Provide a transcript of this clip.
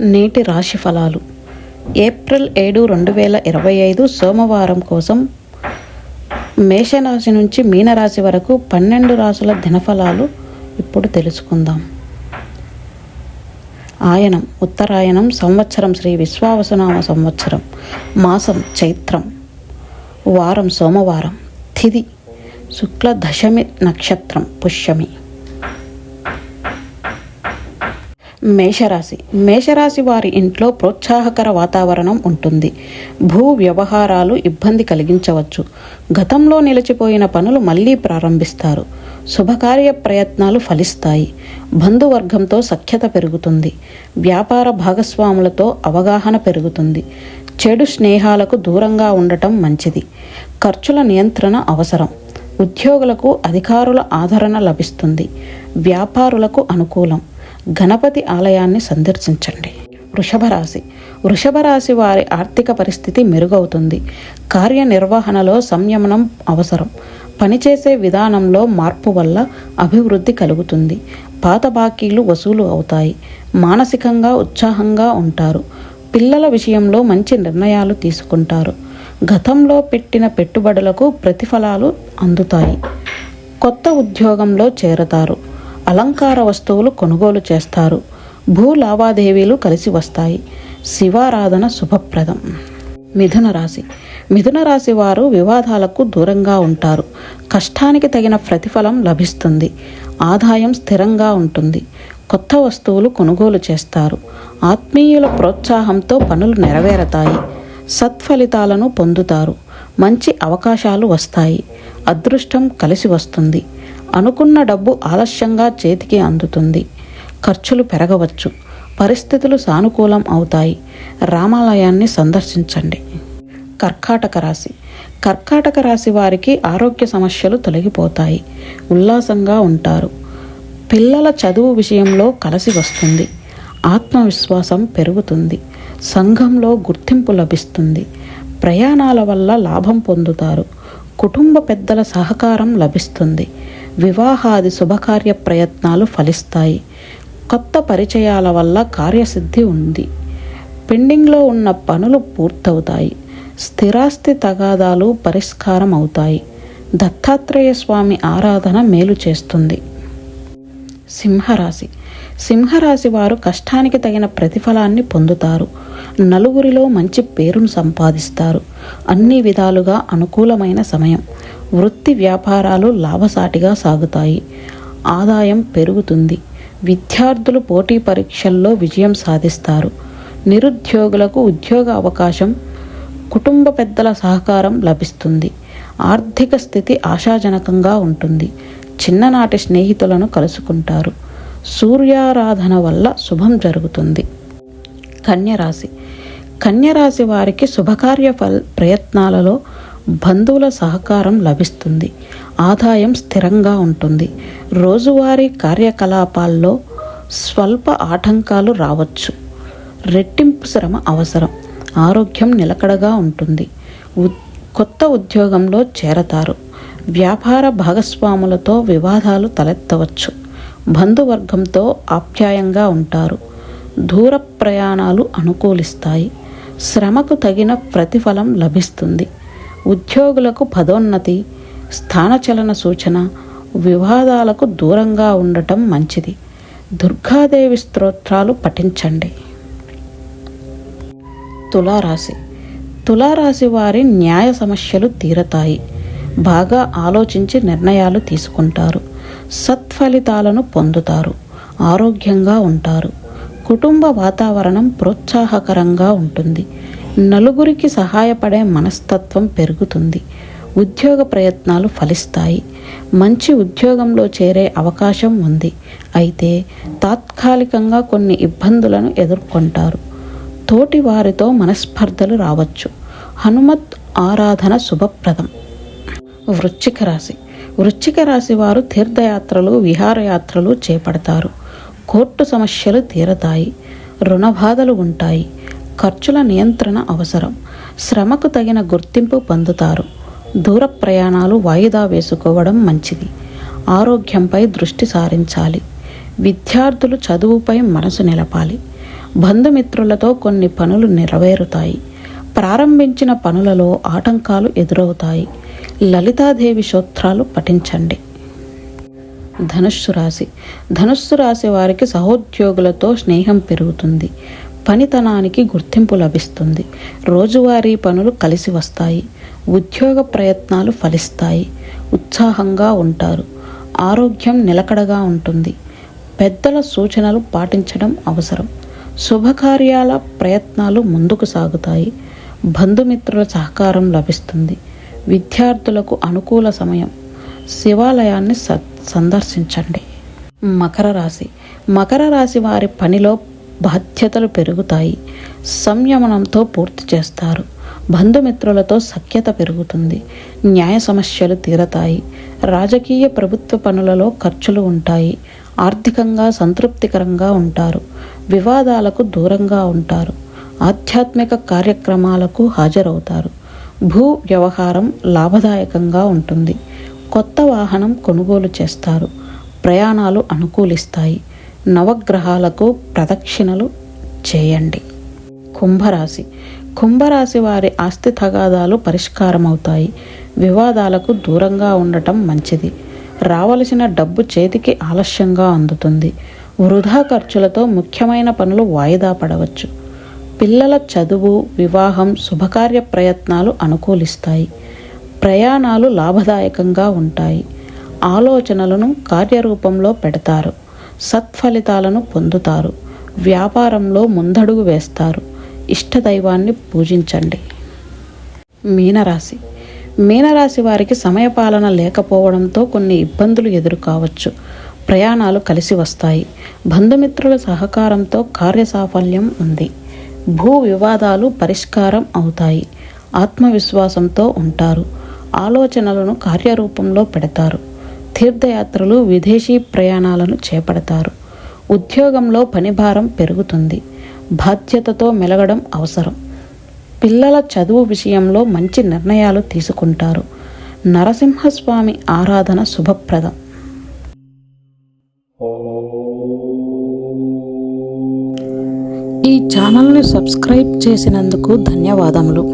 నేటి రాశి ఫలాలు. ఏప్రిల్ ఏడు రెండు వేల ఇరవై ఐదు సోమవారం కోసం మేషరాశి నుంచి మీనరాశి వరకు పన్నెండు రాశుల దినఫలాలు ఇప్పుడు తెలుసుకుందాం. ఆయనం ఉత్తరాయణం సంవత్సరం శ్రీ విశ్వావసునామ సంవత్సరం. మాసం చైత్రం. వారం సోమవారం. తిది శుక్ల దశమి నక్షత్రం పుష్యమి. మేషరాశి. మేషరాశి వారి ఇంట్లో ప్రోత్సాహకర వాతావరణం ఉంటుంది. భూ వ్యవహారాలు ఇబ్బంది కలిగించవచ్చు. గతంలో నిలిచిపోయిన పనులు మళ్ళీ ప్రారంభిస్తారు. శుభకార్య ప్రయత్నాలు ఫలిస్తాయి. బంధువర్గంతో సఖ్యత పెరుగుతుంది. వ్యాపార భాగస్వాములతో అవగాహన పెరుగుతుంది. చెడు స్నేహాలకు దూరంగా ఉండటం మంచిది. ఖర్చుల నియంత్రణ అవసరం. ఉద్యోగులకు అధికారుల ఆదరణ లభిస్తుంది. వ్యాపారులకు అనుకూలం. గణపతి ఆలయాన్ని సందర్శించండి. వృషభ రాశి వృషభ రాశి వారి ఆర్థిక పరిస్థితి మెరుగవుతుంది. కార్యనిర్వహణలో సంయమనం అవసరం. పనిచేసే విధానంలో మార్పు వల్ల అభివృద్ధి కలుగుతుంది. పాత బాకీలు వసూలు అవుతాయి. మానసికంగా ఉత్సాహంగా ఉంటారు. పిల్లల విషయంలో మంచి నిర్ణయాలు తీసుకుంటారు. గతంలో పెట్టిన పెట్టుబడులకు ప్రతిఫలాలు అందుతాయి. కొత్త ఉద్యోగంలో చేరతారు. అలంకార వస్తువులు కొనుగోలు చేస్తారు. భూ లావాదేవీలు కలిసి వస్తాయి. శివారాధన శుభప్రదం. మిథున రాశి. మిథున రాశి వారు వివాదాలకు దూరంగా ఉంటారు. కష్టానికి తగిన ప్రతిఫలం లభిస్తుంది. ఆదాయం స్థిరంగా ఉంటుంది. కొత్త వస్తువులు కొనుగోలు చేస్తారు. ఆత్మీయుల ప్రోత్సాహంతో పనులు నెరవేరతాయి. సత్ఫలితాలను పొందుతారు. మంచి అవకాశాలు వస్తాయి. అదృష్టం కలిసి వస్తుంది. అనుకున్న డబ్బు ఆలస్యంగా చేతికి అందుతుంది. ఖర్చులు పెరగవచ్చు. పరిస్థితులు సానుకూలం అవుతాయి. రామాలయాన్ని సందర్శించండి. కర్కాటక రాశి. కర్కాటక రాశి వారికి ఆరోగ్య సమస్యలు తొలగిపోతాయి. ఉల్లాసంగా ఉంటారు. పిల్లల చదువు విషయంలో కలిసి వస్తుంది. ఆత్మవిశ్వాసం పెరుగుతుంది. సంఘంలో గుర్తింపు లభిస్తుంది. ప్రయాణాల వల్ల లాభం పొందుతారు. కుటుంబ పెద్దల సహకారం లభిస్తుంది. వివాహాది శుభకార్య ప్రయత్నాలు ఫలిస్తాయి. కొత్త పరిచయాల వల్ల కార్యసిద్ధి ఉంది. పెండింగ్లో ఉన్న పనులు పూర్తవుతాయి. స్థిరాస్తి తగాదాలు పరిష్కారం అవుతాయి. దత్తాత్రేయ స్వామి ఆరాధన మేలు చేస్తుంది. సింహరాశి. సింహరాశి వారు కష్టానికి తగిన ప్రతిఫలాన్ని పొందుతారు. నలుగురిలో మంచి పేరును సంపాదిస్తారు. అన్ని విధాలుగా అనుకూలమైన సమయం. వృత్తి వ్యాపారాలు లాభసాటిగా సాగుతాయి. ఆదాయం పెరుగుతుంది. విద్యార్థులు పోటీ పరీక్షల్లో విజయం సాధిస్తారు. నిరుద్యోగులకు ఉద్యోగ అవకాశం కుటుంబ పెద్దల సహకారం లభిస్తుంది. ఆర్థిక స్థితి ఆశాజనకంగా ఉంటుంది. చిన్ననాటి స్నేహితులను కలుసుకుంటారు. సూర్యారాధన వల్ల శుభం జరుగుతుంది. కన్యరాశి. కన్యరాశి వారికి శుభకార్య ఫల్ ప్రయత్నాలలో బంధువుల సహకారం లభిస్తుంది. ఆదాయం స్థిరంగా ఉంటుంది. రోజువారీ కార్యకలాపాల్లో స్వల్ప ఆటంకాలు రావచ్చు. రెట్టింపు శ్రమ అవసరం. ఆరోగ్యం నిలకడగా ఉంటుంది. కొత్త ఉద్యోగంలో చేరతారు. వ్యాపార భాగస్వాములతో వివాదాలు తలెత్తవచ్చు. బంధువర్గంతో ఆప్యాయంగా ఉంటారు. దూర ప్రయాణాలు అనుకూలిస్తాయి. శ్రమకు తగిన ప్రతిఫలం లభిస్తుంది. ఉద్యోగులకు పదోన్నతి స్థానచలన సూచన వివాదాలకు దూరంగా ఉండటం మంచిది. దుర్గాదేవి స్తోత్రాలు పఠించండి. తులారాశి. తులారాశి వారి న్యాయ సమస్యలు తీరతాయి. బాగా ఆలోచించి నిర్ణయాలు తీసుకుంటారు. సత్ఫలితాలను పొందుతారు. ఆరోగ్యంగా ఉంటారు. కుటుంబ వాతావరణం ప్రోత్సాహకరంగా ఉంటుంది. నలుగురికి సహాయపడే మనస్తత్వం పెరుగుతుంది. ఉద్యోగ ప్రయత్నాలు ఫలిస్తాయి. మంచి ఉద్యోగంలో చేరే అవకాశం ఉంది. అయితే తాత్కాలికంగా కొన్ని ఇబ్బందులను ఎదుర్కొంటారు. తోటి వారితో మనస్పర్ధలు రావచ్చు. హనుమత్ ఆరాధన శుభప్రదం. వృశ్చిక రాశి. వృశ్చిక రాశి వారు తీర్థయాత్రలు విహారయాత్రలు చేపడతారు. కోర్టు సమస్యలు తీరతాయి రుణబాధలు ఉంటాయి ఖర్చుల నియంత్రణ అవసరం. శ్రమకు తగిన గుర్తింపు పొందుతారు. దూర ప్రయాణాలు వాయిదా వేసుకోవడం మంచిది. ఆరోగ్యంపై దృష్టి సారించాలి. విద్యార్థులు చదువుపై మనసు నిలపాలి. బంధుమిత్రులతో కొన్ని పనులు నెరవేరుతాయి. ప్రారంభించిన పనులలో ఆటంకాలు ఎదురవుతాయి. లలితాదేవి సూత్రాలు పఠించండి. ధనుస్సు రాశి. ధనుస్సు రాశి వారికి సహోద్యోగులతో స్నేహం పెరుగుతుంది. పనితనానికి గుర్తింపు లభిస్తుంది. రోజువారీ పనులు కలిసి వస్తాయి. ఉద్యోగ ప్రయత్నాలు ఫలిస్తాయి. ఉత్సాహంగా ఉంటారు. ఆరోగ్యం నిలకడగా ఉంటుంది. పెద్దల సూచనలు పాటించడం అవసరం. శుభకార్యాల ప్రయత్నాలు ముందుకు సాగుతాయి. బంధుమిత్రుల సహకారం లభిస్తుంది. విద్యార్థులకు అనుకూల సమయం. శివాలయాన్ని సత్ సందర్శించండి. మకర రాశి. మకర రాశి వారి పనిలో బాధ్యతలు పెరుగుతాయి. సంయమనంతో పూర్తి చేస్తారు. బంధుమిత్రులతో సఖ్యత పెరుగుతుంది. న్యాయ సమస్యలు తీరతాయి. రాజకీయ ప్రభుత్వ పనులలో ఖర్చులు ఉంటాయి. ఆర్థికంగా సంతృప్తికరంగా ఉంటారు. వివాదాలకు దూరంగా ఉంటారు. ఆధ్యాత్మిక కార్యక్రమాలకు హాజరవుతారు. భూ వ్యవహారం లాభదాయకంగా ఉంటుంది. కొత్త వాహనం కొనుగోలు చేస్తారు. ప్రయాణాలు అనుకూలిస్తాయి. నవగ్రహాలకు ప్రదక్షిణలు చేయండి. కుంభరాశి. కుంభరాశి వారి ఆస్తి తగాదాలు పరిష్కారమవుతాయి. వివాదాలకు దూరంగా ఉండటం మంచిది. రావలసిన డబ్బు చేతికి ఆలస్యంగా అందుతుంది. వృధా ఖర్చులతో ముఖ్యమైన పనులు వాయిదా పడవచ్చు. పిల్లల చదువు వివాహం శుభకార్య ప్రయత్నాలు అనుకూలిస్తాయి. ప్రయాణాలు లాభదాయకంగా ఉంటాయి. ఆలోచనలను కార్యరూపంలో పెడతారు. సత్ఫలితాలను పొందుతారు. వ్యాపారంలో ముందడుగు వేస్తారు. ఇష్టదైవాన్ని పూజించండి. మీనరాశి. మీనరాశి వారికి సమయపాలన లేకపోవడంతో కొన్ని ఇబ్బందులు ఎదురు కావచ్చు ప్రయాణాలు కలిసి వస్తాయి. బంధుమిత్రుల సహకారంతో కార్యసాఫల్యం ఉంది. భూ వివాదాలు పరిష్కారం అవుతాయి. ఆత్మవిశ్వాసంతో ఉంటారు. ఆలోచనలను కార్యరూపంలో పెడతారు. తీర్థయాత్రలు విదేశీ ప్రయాణాలను చేపడతారు. ఉద్యోగంలో పనిభారం పెరుగుతుంది. బాధ్యతతో మెలగడం అవసరం. పిల్లల చదువు విషయంలో మంచి నిర్ణయాలు తీసుకుంటారు. నరసింహస్వామి ఆరాధన శుభప్రదం. ఈ ఛానల్ని సబ్స్క్రైబ్ చేసినందుకు ధన్యవాదములు.